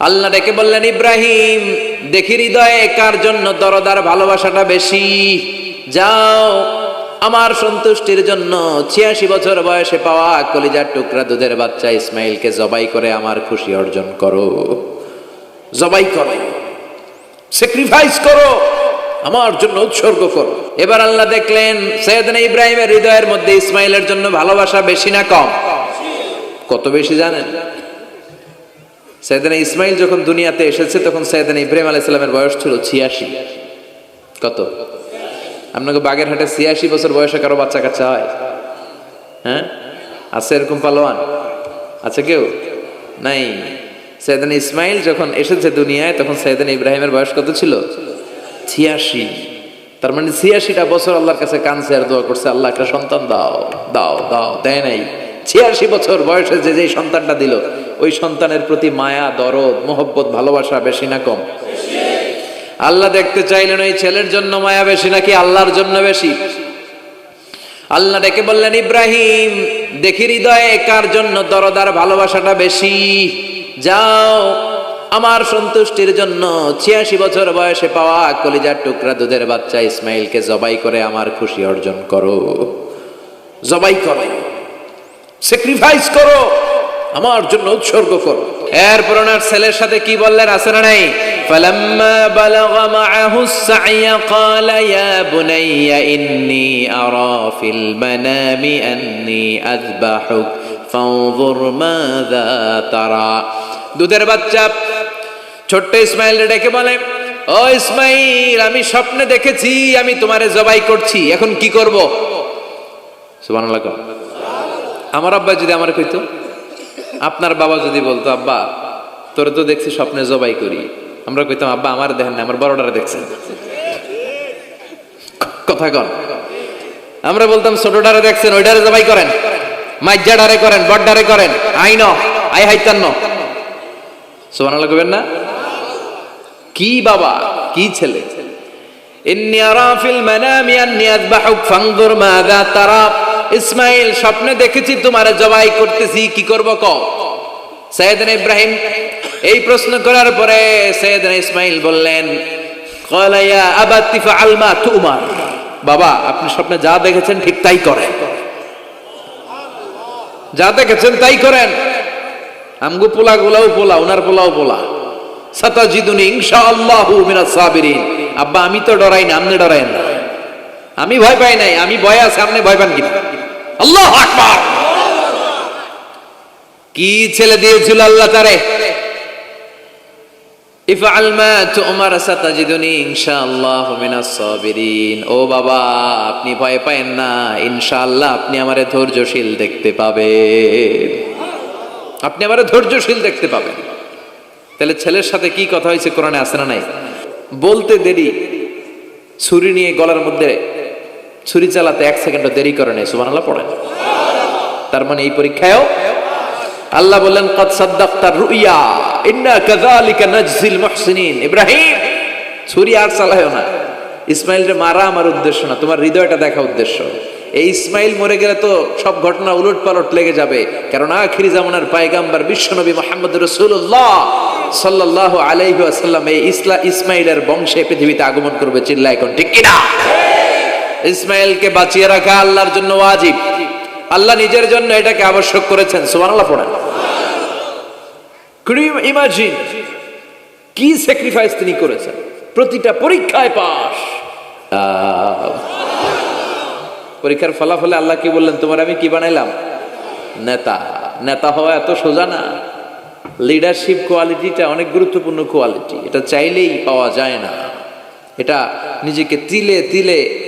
আল্লাহ ডেকে বললেন, ইব্রাহিম, দেখি হৃদয়ে কার জন্য দরদার ভালোবাসাটা বেশি? যাও, আমার সন্তুষ্টির জন্য ছিয়াশি বছর বয়সে পাওয়া কলিজার টুকরা দুধের বাচ্চা ইসমাইলকে জবাই করে আমার খুশি অর্জন করো। জবাই করো। স্যাক্রিফাইস করো। আমার জন্য উৎসর্গ করো। এবার আল্লাহ দেখলেন, সৈয়দনা ইব্রাহিমের হৃদয়ের মধ্যে ইসমাইলের জন্য ভালোবাসা বেশি না কম? কত বেশি জানেন? সৈয়দনা ইসমাইল যখন দুনিয়াতে এসেছে, তখন সৈয়দনা ইব্রাহিম আলাইসালামের বয়স ছিল ছিয়াশি। কত? আপনাকে বাগের হাটে ছিয়াশি বছর বয়সে কারও বাচ্চা কাচ্চা হয়? হ্যাঁ? আছে এরকম পালোয়ান? আছে কেউ? নাই। সৈয়দান ইসমাইল যখন এসেছে দুনিয়ায়, তখন সৈয়দান ইব্রাহিমের বয়স কত ছিল? ছিয়াশি। তার মানে ছিয়াশিটা বছর আল্লাহর কাছে কানছে আর দোয়া করছে, আল্লাহ, একটা সন্তান দাও দাও দাও। দেয় নাই। ছিয়াশি বছর বয়সে যে যেই সন্তানটা দিল ওই সন্তানের প্রতি মায়া, দরদ, মোহব্বত, ভালোবাসা বেশি না কম। আল্লাহ দেখতে চাইলেন ওই ছেলের জন্য মায়া বেশি নাকি আল্লাহর জন্য বেশি? আল্লাহ ডেকে বললেন, ইব্রাহিম, দেখি হৃদয়ে কার জন্য দরদার ভালোবাসাটা বেশি? যাও, আমার সন্তুষ্টির জন্য ছিয়াশি বছর বয়সে পাওয়া কলিজার টুকরা দুধের বাচ্চা ইসমাইলকে জবাই করে আমার খুশি অর্জন করো। জবাই করো। স্যাক্রিফাইস করো। আমার জন্য উৎসর্গ করো এরপর ওনার ছেলের সাথে কি বললেন আছে না নাই فلما بلغ معه السعي قال يا بني إني أرى في المنام أني أذبحك فانظر ماذا ترى দুধের বাচ্চা ছোট্ট ইসমাইল ডেকে বলে ও ইসমাইল আমি স্বপ্নে দেখেছি আমি তোমারে জবাই করছি এখন কি করব সুবহানাল্লাহ কও। আমার আব্বা যদি আমার কইতো আপনার বাবা যদি বলতো, আব্বা, তোরে তো দেখছি স্বপ্নে জবাই করি। আমরা কইতাম, আব্বা, আমার দেখেন না আমার বড়টারে দেখছেন। কথা কন। আমরা বলতাম ছোটটারে দেখছেন ওইটারে জবাই করেন। মাইজাডারে করেন, বড্ডারে করেন। আইন, আই হাইতান্ন। সুবহানাল্লাহ কইবেন না? কি বাবা, কি ছেলে? ইন্নী আরা ফিল মানামি আন্নী আযবাহুক, ফানজুর মাযা তারা। ইসমাইল, স্বপ্নে দেখেছি তোমারে জবাই করতেছি, কি করব কও? সৈয়দনা ইব্রাহিম এই প্রশ্ন করার পরে সৈয়দনা ইসমাইল বললেন ক্বালা ইয়া আবাতি ফাআল মা তুমার। বাবা, আপনি স্বপ্নে যা দেখেছেন ঠিক তাই করেন। যা দেখেছেন তাই করেন। আমগো পোলা গুলাও পোলা ওনার পোলাও পোলা। সাতাজিদুনি ইনশাআল্লাহু মিনাস সাবিরিন। আব্বা, আমি তো ডরাই না, আপনি ডরাইন না। আমি ভয় পাই নাই, আমি ভয় আছে, আপনি ভয় পান কি আল্লাহ আকবার। কি ছেলে দিয়েছিল আল্লাহ তারে? ইনশাআল্লাহু আপনি ধৈর্যশীল দেখতে আপনি আমারে ধৈর্যশীল দেখতে পাবেন। তাহলে ছেলের সাথে কি কথা হয়েছে কোরআনে আসে না নাই? বলতে দেরি। ছুরি নিয়ে গলার মধ্যে ছুরি চালাতে এক সেকেন্ডও দেরি করে নেই, সুবহানাল্লাহ, পড়েন। তার মানে এই পরীক্ষায়ও আল্লাহ বললেন, কদ সাদ্দাক্তার রুইয়া, ইন্না কাযালিকা নাজজিল মুহসিনিন। ইব্রাহিম, ছুরি আর চালায়ও না। ইসমাইলরে মারা আমার উদ্দেশ্য না, তোমার হৃদয়টা দেখা উদ্দেশ্য। এই ইসমাইল মরে গেলে তো সব ঘটনা উলট পালট লেগে যাবে। কারণ আখিরি জামানার পায়গাম্বার বিশ্বনবী মোহাম্মদ রসুল্লাহ সাল্লাহ আলাইহি আসাল্লাম এই ইসলা, ইসমাইলের বংশে পৃথিবীতে আগমন করবে চিল্লা এখন ঠিক কিনা? ইসমাইলকে বাঁচিয়ে রাখা আল্লাহর জন্য ওয়াজিব। আল্লাহ নিজের জন্য এটাকে আবশ্যক করেছেন। সুবহানাল্লাহ পড়েন। কুড ইউ ইমাজিন কি স্যাক্রিফাইস তিনি করেছেন? প্রতিটা পরীক্ষায় পাস পরীক্ষার ফলাফলে আল্লাহ কি বললেন, তোমার আমি কি বানাইলাম? নেতা। নেতা হওয়া এত সোজা না। লিডারশিপ কোয়ালিটিটা অনেক গুরুত্বপূর্ণ কোয়ালিটি এটা চাইলেই পাওয়া যায় না। এটা নিজেকে তিলে তিলে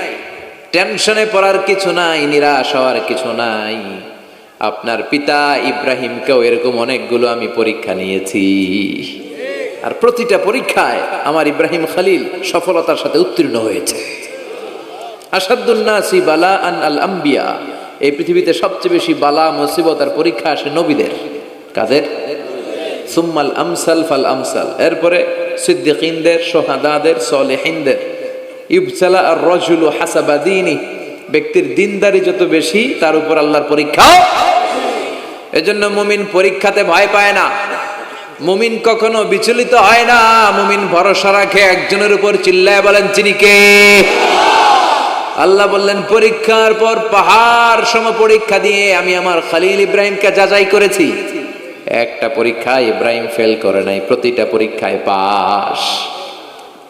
টেনশনে পড়ার কিছু নাই, নিরাশ হওয়ার কিছু নাই। আপনার পিতা ইব্রাহিমকেও এরকম অনেকগুলো আমি পরীক্ষা নিয়েছি। আর প্রতিটা পরীক্ষায় আমার ইব্রাহিম খালিল সফলতার সাথে উত্তীর্ণ হয়েছে। আসাদুন্নাসি বালা আন আল আম্বিয়া। এই পৃথিবীতে সবচেয়ে বেশি বালা, মুসিবত আর পরীক্ষা আসে নবীদের। কাদের? সুম্মাল আমসাল ফাল আমসাল। এরপরে সিদ্দিকিনদের, সোহাদাদের, সলেহিনদের। ইবসালা আর রজুল হাসাবাদিনী ব্যক্তির দিনদারি যত বেশি, তার উপর আল্লাহর পরীক্ষাও এজন্য মুমিন পরীক্ষাতে ভয় পায় না। মুমিন কখনো বিচলিত হয় না। মুমিন ভরসা রাখে, একজনের উপর চিল্লায় বলেন চিনি কে? আল্লাহ বললেন, পরীক্ষার পর পাহাড় সম পরীক্ষা দিয়ে আমি আমার খালিল ইব্রাহিমকে যাচাই করেছি। একটা পরীক্ষায় ইব্রাহিম ফেল করে নাই, প্রতিটা পরীক্ষায় পাস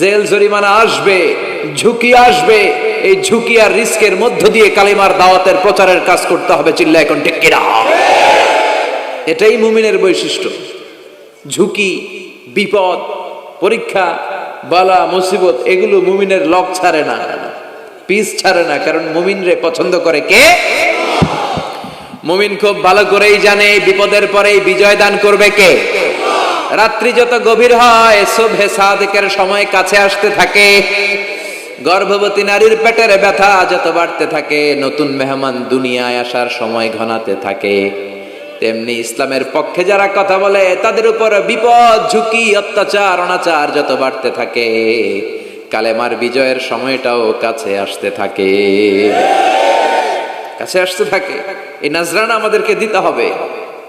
জেল জরিমানা আসবে, ঝুঁকি আসবে। এই ঝুঁকি আর রিস্কের মধ্য দিয়ে কালিমার দাওয়াতের প্রচারের কাজ করতে হবে চিল্লা এখন ঠিক এটাই মুমিনের বৈশিষ্ট্য। ঝুঁকি, বিপদ, পরীক্ষা, বালা, মুসিবত, এগুলো মুমিনের লক ছাড়ে না। পিস ছাড়ে না, কারণ মুমিনরে পছন্দ করে কে? মুমিন খুব ভালো করেই জানে, বিপদের পরেই বিজয় দান করবে কে? রাত্রি যত গভীর হয়, শোভে সাদেকের সময় কাছে আসতে থাকে। গর্ভবতী নারীর পেটের ব্যথা যত বাড়তে থাকে, নতুন মেহমান দুনিয়ায় আসার সময় ঘনাতে থাকে। তেমনি ইসলামের পক্ষে যারা কথা বলে, তাদের উপর বিপদ, ঝুঁকি, অত্যাচার, অনাচার যত বাড়তে থাকে। কালেমার বিজয়ের সময়টাও কাছে আসতে থাকে। কাছে আসতে থাকে। এই নাজরানা আমাদেরকে দিতে হবে।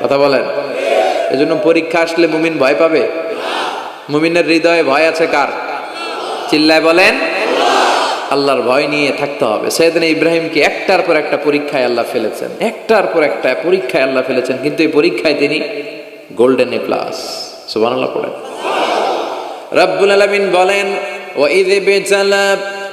কথা বলেন। এজন্য পরীক্ষা আসলে মুমিন ভয় পাবে? মুমিনের হৃদয়ে ভয় আছে কার? চিল্লায় বলেন, আল্লাহর ভয় নিয়ে থাকতে হবে। সৈয়দিন ইব্রাহিমকে একটার পর একটা পরীক্ষায় আল্লাহ ফেলেছেন। একটার পর একটা পরীক্ষায় আল্লাহ ফেলেছেন, কিন্তু এই পরীক্ষায় তিনি গোল্ডেন এ প্লাস সুবান আল্লাহ পড়েন। রব্বুল আলমিন বলেন ও ইদে বেচালা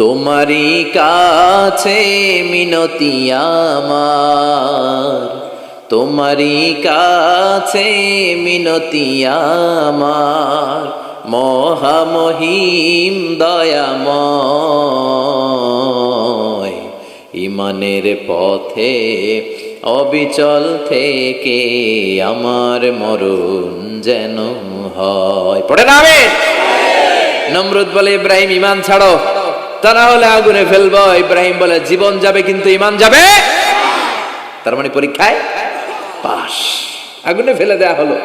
তোমারই কাছে মিনতি আমার। তোমারই কাছে মিনতি আমার। মহামহিম দয়াময়। ইমানের পথে অবিচল থেকে আমার মরণ যেন হয়। পড়ে না আমিন? নমরুদ বলে, ইব্রাহিম ইমান ছাড়ো। তা না হলে আগুনে ফেলব। ইব্রাহিম বলে, জীবন যাবে কিন্তু ইমান যাবে? তার মানে পরীক্ষায় পাস আগুনে ফেলে দেয়া হলো।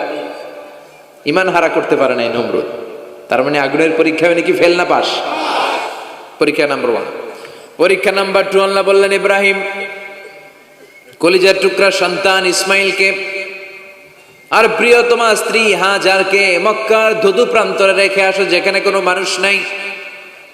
ইমান হারা করতে পারে নাই নমরুদ। তার মানে আগুনের পরীক্ষা নাকি ফেল না পাস পরীক্ষা নাম্বার ওয়ান পরীক্ষা নাম্বার টু আল্লাহ বললেন, ইব্রাহিম, কলিজার টুকরা সন্তান ইসমাইলকে আর প্রিয়তমা স্ত্রী হাজারকে মক্কার ধুধু প্রান্তরে রেখে আসো, যেখানে কোনো মানুষ নাই।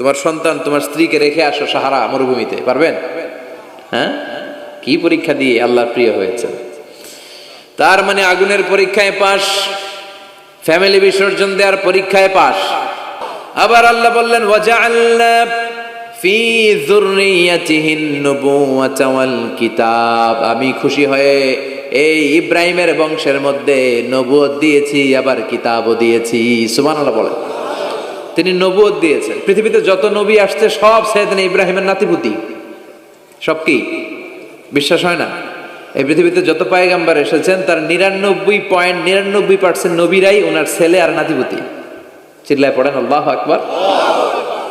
তোমার সন্তান তোমার স্ত্রীকে রেখে আসো সাহারা মরুভূমিতে, পারবেন? হ্যাঁ? কি পরীক্ষা দিয়ে আল্লাহ প্রিয় হয়েছে তার মানে আগুনের পরীক্ষায় পাশ, ফ্যামিলি বিসর্জন দেওয়ার পরীক্ষায় পাশ। আবার আল্লাহ বললেন কিতাব। আমি খুশি হয়ে এই ইব্রাহিমের বংশের মধ্যে নবুয়ত দিয়েছি, আবার কিতাবও দিয়েছি। সুবহানাল্লাহ বলেন। তিনি নবুয়ত দিয়েছেন। পৃথিবীতে যত নবী আসছে, সব সাইয়েদনা ইব্রাহিমের নাতিপুতি। সব কি? বিশ্বাস হয় না? এই পৃথিবীতে যত পায়গাম্বার এসেছেন, তার নিরানব্বই পয়েন্ট নিরানব্বই পার্সেন্ট নবীরাই ওনার ছেলে আর নাতিপুতি। চিল্লায় পড়েন, আল্লাহ আকবার।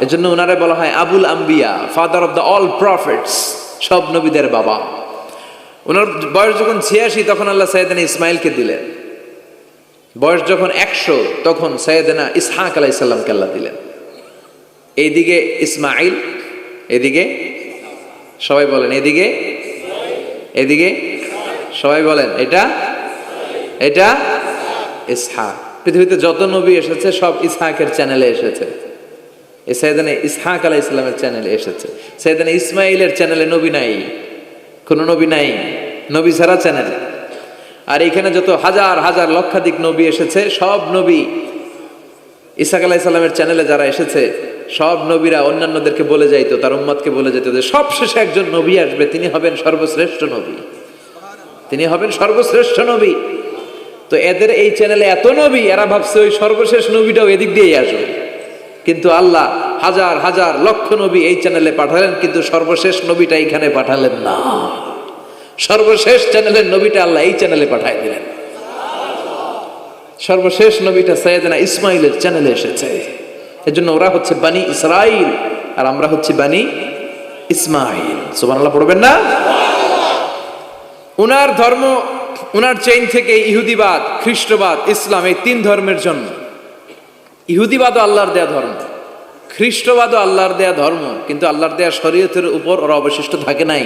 এজন্য ওনারে বলা হয় আবুল আম্বিয়া, father of the all prophets, সব নবীদের বাবা। ওনার বয়স যখন ছিয়াশি, তখন আল্লাহ সৈয়দানা ইসমাইলকে দিলেন। বয়স যখন একশো, তখন সৈয়দানা ইসহাক আলাই সাল্লামকে আল্লাহ দিলেন। এইদিকে ইসমাইল এদিকে সবাই বলেন এদিকে এদিকে সবাই বলেন, এটা এটা ইসহাক। পৃথিবীতে যত নবী এসেছে, সব ইসহাকের চ্যানেলে এসেছে। সৈয়দানে ইসহাক আলাহ ইসলামের চ্যানেলে এসেছে। সৈয়দানে ইসমাইলের চ্যানেলে নবী নাই, কোনো নবী নাই, নবী ছাড়া চ্যানেল। আর এখানে যত হাজার হাজার লক্ষাধিক নবী এসেছে, সব নবী ইসাক আলাহ ইসলামের চ্যানেলে যারা এসেছে, সব নবীরা অন্যান্যদেরকে বলে যাইতো, তার উম্মাদকে বলে যেত যে সব শেষে একজন নবী আসবে, তিনি হবেন সর্বশ্রেষ্ঠ নবী। তিনি হবেন সর্বশ্রেষ্ঠ নবী। তো এদের এই চ্যানেলে এত নবী, এরা ভাবছে ওই সর্বশেষ নবীটাও এদিক দিয়েই আসবে। কিন্তু আল্লাহ হাজার হাজার লক্ষ নবী এই চ্যানেলে পাঠালেন, কিন্তু সর্বশেষ নবীটা এখানে পাঠালেন না। সর্বশেষ চ্যানেলের নবীটা আল্লাহ এই চ্যানেলে পাঠাই দিলেন। সর্বশেষ নবীটা সৈয়দনা ইসমাইলের চ্যানেলে এসেছে। এজন্য ওরা হচ্ছে বানি ইসরাইল, আর আমরা হচ্ছে বানি ইসমাইল। সুবহানাল্লাহ, পড়বেন না? উনার ধর্ম, উনার চেইন থেকে ইহুদিবাদ, খ্রিস্টবাদ, ইসলাম, এই তিন ধর্মের জন্য ইহুদিবাদও আল্লাহর দেয়া ধর্ম, খ্রিস্টবাদও আল্লাহর দেয়া ধর্ম, কিন্তু আল্লাহর দেয়া শরীয়তের উপর ওরা অবশিষ্ট থাকে নাই।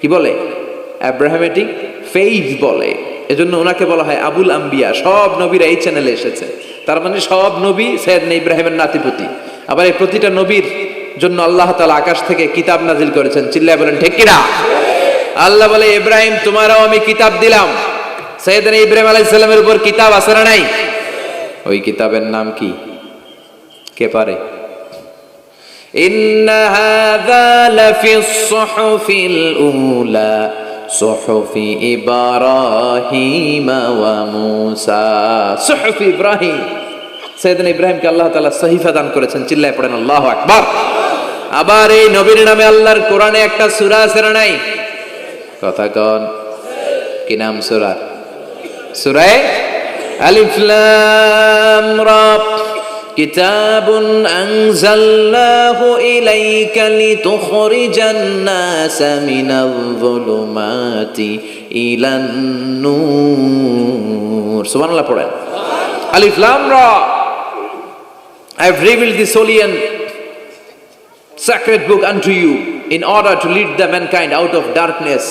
কি বলে? অ্যাব্রাহামেটিক ফেইজ বলে। এজন্য ওনাকে বলা হয় আবুল আম্বিয়া। সব নবীরা এই চ্যানেলে এসেছে। তার মানে সব নবী সৈয়দনা ইব্রাহিমের নাতিপতি। আবার এই প্রতিটা নবীর জন্য আল্লাহ তাআলা আকাশ থেকে কিতাব নাজিল করেছেন। চিল্লায় বলেন, ঠিক কিনা? আল্লাহ বলে, ইব্রাহিম, তোমারও আমি কিতাব দিলাম। সৈয়দনা ইব্রাহিম আলাইহিস সালামের উপর কিতাব আছে না নাই? ওই কিতাবের নাম কি? কে পারে? إن هذا لفي الصحف الأولى صحف إبراهيم وموسى صحف إبراهيم সৈয়দনা ইব্রাহিমকে আল্লাহ তাআলা সহিফা দান করেছেন চিল্লায় পড়েন আল্লাহু আকবার আবার এই নবীর নামে আল্লাহর কোরআনে একটা সূরা আছে না নাই কথা কন কি নাম সূরা সূরায়ে আলিফ লাম রা كتاب أنزلناه إليك لتخرج الناس من الظلمات إلى النور سبحان الله পড়েন আলিফ লাম রা I have revealed this holy and sacred book unto you in order to lead the mankind out of darkness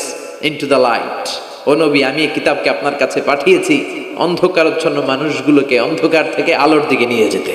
into the light ও নবী আমি এই কিতাবকে আপনার কাছে পাঠিয়েছি অন্ধকারচ্ছন্ন মানুষগুলোকে অন্ধকার থেকে আলোর দিকে নিয়ে যেতে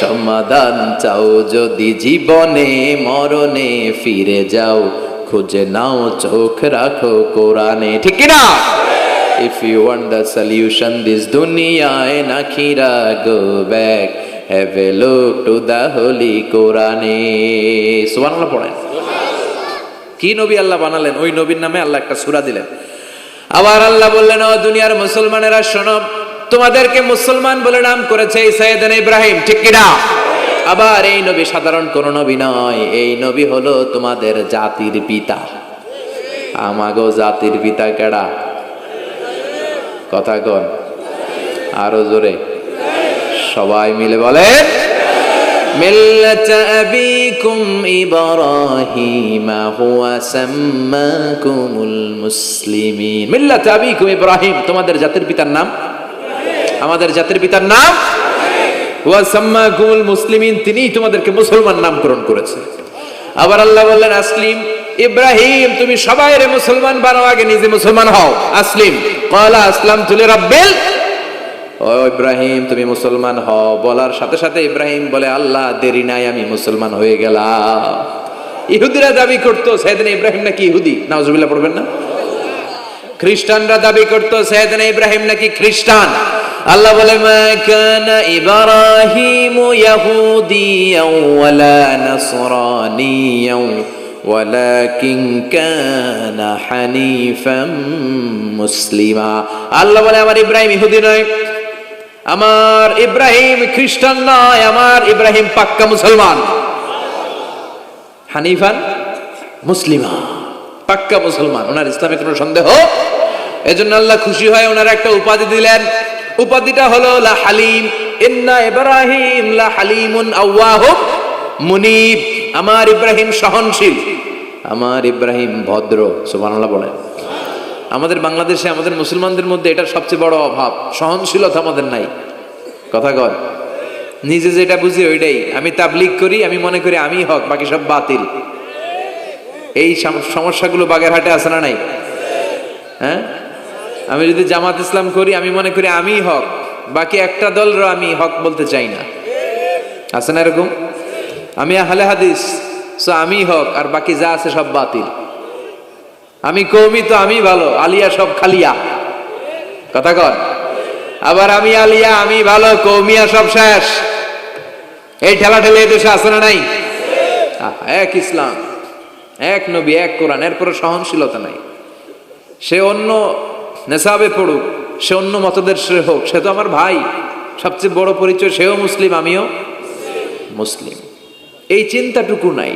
সমাধান চাও যদি জীবনে, মরণে ফিরে যাও, খুঁজে নাও, চোখ রাখো কোরআনে। ঠিক কিনা? If you want the solution, this dunya and akhira go back have a look to the holy Quran সুবহানাল্লাহ পড়েন। কি নবী আল্লাহ বানালেন? ওই নবীর নামে আল্লাহ একটা সূরা দিলেন। আবার আল্লাহ বললেন, ও দুনিয়ার মুসলমানেরা, শোনো তোমাদেরকে মুসলমান বলে নাম করেছে এই সৈয়দান ইব্রাহিম ঠিক কিনা আবার এই নবী সাধারণ কোন নবী নয় এই নবী হলো তোমাদের জাতির পিতা আমাগো জাতির পিতা কেডা কথা কন আরো জোরে সবাই মিলে বলেন ملة أبيكم إبراهيم هو سماكم المسلمين ملة أبيكم إبراهيم তোমাদের জাতির পিতার নাম আমাদের জাতির পিতার নাম? ওয়া সাম্মাকুমুল মুসলিমিন, তিনিই তোমাদেরকে মুসলমান নামকরণ করেছে আবার আল্লাহ বললেন, আসলিম, ইব্রাহিম, তুমি সবাই রে মুসলমান বানাও আগে নিজে মুসলমান হও। আসলিম কলা আসলাম তুলে রাব্বিল ও ইব্রাহিম, তুমি মুসলমান হও। বলার সাথে সাথে ইব্রাহিম বলে, আল্লাহ, দেরি নাই, আমি মুসলমান হয়ে গেলাম। ইহুদিরা দাবি করতো, সেদিন ইব্রাহিম নাকি ইহুদি? নাউজুবিল্লাহ, পড়বেন না? খ্রিস্টানরা দাবি করত, সৈয়দনা ইব্রাহিম নাকি খ্রিস্টান? আল্লাহ বলে মাকান ইব্রাহিম ইয়াহুদিয়াও ওয়ালা নাসরানিয়াও ওয়ালাকিন কানা হানিফাম মুসলিমা। আল্লাহ বলে, আমার ইব্রাহিম ইহুদি নয়, আমার ইব্রাহিম খ্রিস্টান নয়, আমার ইব্রাহিম পাক্কা মুসলমান। হানিফান মুসলিমা। পাক্কা মুসলমান, ওনার ইসলামে কোনো সন্দেহ? এজন্য আল্লাহ খুশি হয় ওনার একটা উপাধি দিলেন। উপাধিটা হলো, লা হালিম, ইন্না ইব্রাহিম লা হালিমুন আওয়াহুম মুনিব। আমার ইব্রাহিম সহনশীল। আমার ইব্রাহিম ভদ্র, সুবহানাল্লাহ বলেন। আমাদের বাংলাদেশে, আমাদের মুসলমানদের মধ্যে এটা সবচেয়ে বড় অভাব, সহনশীলতা আমাদের নাই। কথা কর নিজে যেটা বুঝি ওইটাই। আমি তাবলিগ করি, আমি মনে করি আমি হক, বাকি সব বাতিল। এই সম- সমস্যাগুলো বাগেরহাটে আছে না নাই? হ্যাঁ? আমি যদি জামাত ইসলাম করি, আমি মনে করি আমি হক, বাকি একটা দলর আমি হক বলতে চাই না। আছে না এরকম? আমি আহলে হাদিস সো আমি হক, আর বাকি যা আছে সব বাতিল। আমি কৌমি তো আমি ভালো, আলিয়া সব খালিয়া। কথা কর আবার আমি আলিয়া, আমি ভালো, কৌমিয়া সব শেষ। এই ঠেলা ঠেলে এই দেশে আছে না নাই? এক ইসলাম। এক নবী, এক কোরআন, এরপরে সহনশীলতা নাই। সে অন্য নেশাবে পড়ুক, সে অন্য মতদের সে হোক, সে তো আমার ভাই। সবচেয়ে বড় পরিচয় সেও মুসলিম, আমিও মুসলিম। এই চিন্তাটুকু নাই।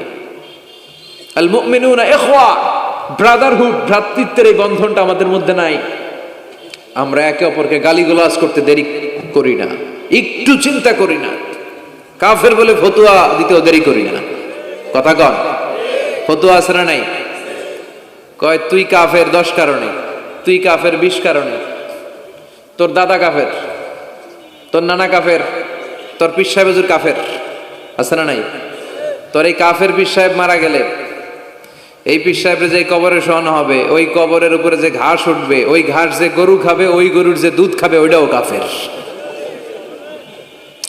আল মুমিনুনা ইখওয়া, ব্রাদারহুড, ভ্রাতৃত্বের এই বন্ধনটা আমাদের মধ্যে নাই। আমরা একে অপরকে গালিগালাজ করতে দেরি করি না, একটু চিন্তা করি না। কাফের বলে ফতুয়া দিতেও দেরি করি না। কথা কন। ফতুয়া আছে না নাই? কয়, তুই কাফের দশ কারণে, তুই কাফের বিশ কারণে, তোর দাদা কাফের, তোর নানা কাফের, তোর পিস সাহেব কাফের, আছে না নাই? তোর এই কাফের পিস সাহেব মারা গেলে, এই পিস সাহেবের যে কবরে শোয়ানো হবে, ওই কবরের উপরে যে ঘাস উঠবে, ওই ঘাস যে গরু খাবে, ওই গরুর যে দুধ খাবে, ওইটাও কাফের।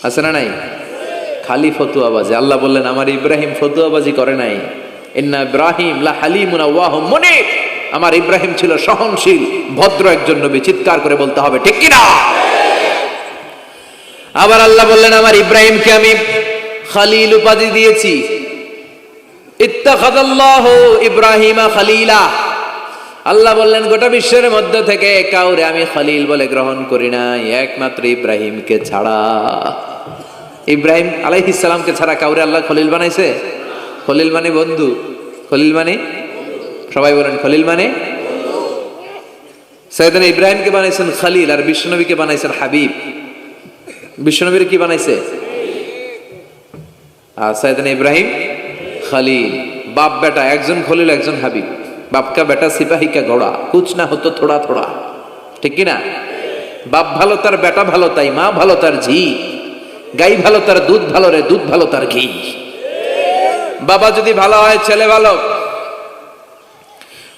আছে না নাই? খালি ফতুয়াবাজি আল্লাহ বললেন, আমার ইব্রাহিম ফতুয়াবাজি করে নাই। ইন্না ইব্রাহিম লা হালিমুনা ওয়াহ মনে আমার ইব্রাহিম ছিল সহনশীল, ভদ্র একজন নবী। চিৎকার করে বলতে হবে, ঠিক কিনা? আবার আল্লাহ বললেন, আমার ইব্রাহিমকে আমি খালিল উপাধি দিয়েছি। ইত্তাখাদাল্লাহু ইব্রাহিমা খালিলা। আল্লাহ বললেন, গোটা বিশ্বের মধ্য থেকে কাউরে আমি খলিল বলে গ্রহণ করি নাই, একমাত্র ইব্রাহিমকে ছাড়া। ইব্রাহিম আলাইহিস সালামকে ছাড়া কাউরে আল্লাহ খলিল বানাইছে? খলিল মানে বন্ধু। খলিল মানে? সবাই বলেন, খলিল মানে? সৈয়দনা ইব্রাহিমকে বানাইছেন খালিল আর বিশ্বনবীকে বানাইছেন হাবিব। বিশ্বনবীর কি বানাইছে? আর সৈয়দনা ইব্রাহিম? খালিল। বাপ বেটা, একজন খলিল, একজন হাবিব। বাপকা বেটা সিপাহী কা ঘোড়া, কুছ না হতো থোড়া থোড়া। ঠিক কি না বাপ ভালো তার, বেটা ভালো তাই, মা ভালো তার ঝি। গাই ভালো তার, দুধ ভালো রে, দুধ ভালো তার ঘি। বাবা যদি ভালো হয়, ছেলে ভালো।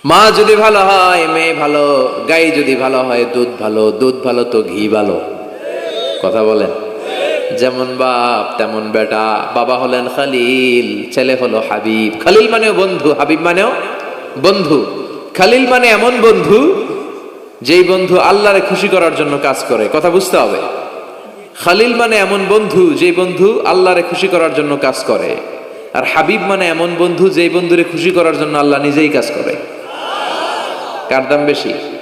মা যদি ভালো হয়, মেয়ে ভালো। গাই যদি ভালো হয়, দুধ ভালো। দুধ ভালো তো ঘি ভালো। কথা বলেন। যেমন বাপ, তেমন বেটা। বাবা হলেন খালিল, ছেলে হলো হাবিব। খালিল মানেও বন্ধু, হাবিব মানেও বন্ধু। খালিল মানে এমন বন্ধু, যেই বন্ধু আল্লাহরে খুশি করার জন্য কাজ করে। কথা বুঝতে হবে। খালিল মানে এমন বন্ধু, যেই বন্ধু আল্লাহরে খুশি করার জন্য কাজ করে। আর হাবিব মানে এমন বন্ধু যেই বন্ধুরে খুশি করার জন্য আল্লাহ নিজেই কাজ করে। কার দাম বেশি?